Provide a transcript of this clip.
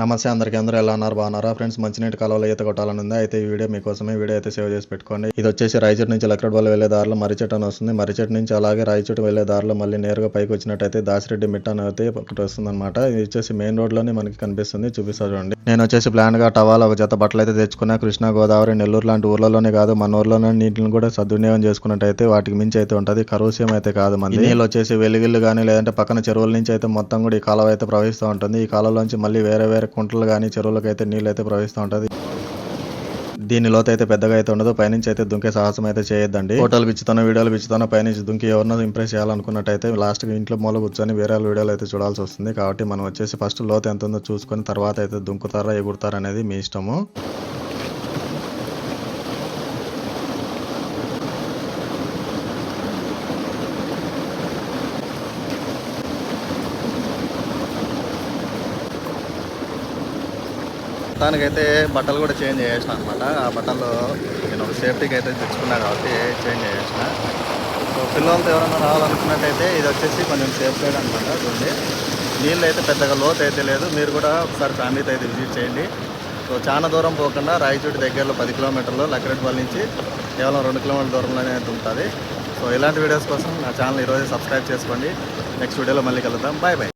నమస్తే అందరికీ అందరూ ఎలా ఉన్నారు? బాగున్నారా? ఫ్రెండ్స్ మంచినీటి కాలువలో ఈత కొట్టాలని ఉంది. అయితే ఈ వీడియో మీకోసమే వీడియో అయితే సేవ్ చేసి పెట్టుకోండి. ఇది వచ్చేసి రాయచోటి నుంచి లక్రడ్బల్ వెళ్ళే దారిలో మరిచెట్టు అని వస్తుంది. మరిచెట్టు నుంచి అలాగే రాయచోటి వెళ్ళే దారిలో మళ్ళీ నేరుగా పైకి వచ్చినట్టయితే దాసిరెడ్డి మిట్ట అని అయితే ఒకటి వస్తుంది అనమాట ఇది వచ్చేసి మెయిన్ రోడ్లోనే మనకి కనిపిస్తుంది. చూపిస్తా చూడండి. నేను వచ్చేసి ప్లాన్గా టవాల్ ఒక జత బట్టలు అయితే తెచ్చుకున్నా. కృష్ణా గోదావరి నెల్లూరు లాంటి ఊర్లలోనే కాదు మన ఊర్లోనే నీటిని కూడా సద్వినియోగం చేసుకున్నట్టయితే వాటికి మించి అయితే ఉంటది. కరువుసీమ అయితే కాదు మంది. నీళ్ళు వచ్చేసి వెలుగిల్లు కానీ లేదంటే పక్కన చెరువుల నుంచి అయితే మొత్తం కూడా ఈ కాలువ అయితే ప్రవహిస్తూ ఉంటుంది. ఈ కాలువలోంచి మళ్ళీ వేరే వేరే కుంటలు కానీ చెరువులకు అయితే నీళ్ళు అయితే ప్రవహిస్తూ ఉంటుంది. దీని లోతు అయితే పెద్దగా అయితే ఉండదు. పైనుంచి అయితే దుంకే సాహసం అయితే చేయొద్దండి. ఫోటోలు పిచ్చుతానో వీడియోలు పిచ్చుతానో పైనుంచి దుంకి ఎవరినో ఇంప్రెస్ చేయాలనుకున్నట్టయితే లాస్ట్ ఇంట్లో మూల కూర్చొని వేరే వాళ్ళ వీడియోలు అయితే చూడాల్సి వస్తుంది. కాబట్టి మనం వచ్చేసి ఫస్ట్ లోతు ఎంత ఉందో చూసుకొని తర్వాత అయితే దుంకుతారా ఎగురుతారా అనేది మీ ఇష్టము. దానికైతే బట్టలు కూడా చేంజ్ చేసిన అనమాట ఆ బట్టలు నేను ఒక సేఫ్టీకి అయితే తెచ్చుకున్నా కాబట్టి చేంజ్ చేసిన సో పిల్లలతో ఎవరైనా రావాలనుకున్నట్టయితే ఇది వచ్చేసి కొంచెం సేఫ్ సైడ్ అనమాట చూడండి. నీళ్ళు అయితే పెద్దగా లోతు అయితే లేదు. మీరు కూడా ఒకసారి ఫ్యామిలీతో అయితే విజిట్ చేయండి. సో చాలా దూరం పోకుండా రాయచూటి దగ్గరలో పది కిలోమీటర్లు లక్రెడ్పల్లి నుంచి కేవలం రెండు కిలోమీటర్ల దూరంలోనే అయితే ఉంటుంది. సో ఇలాంటి వీడియోస్ కోసం నా ఛానల్ ఈరోజు సబ్స్క్రైబ్ చేసుకోండి. నెక్స్ట్ వీడియోలో మళ్ళీ కలుద్దాం. Bye bye.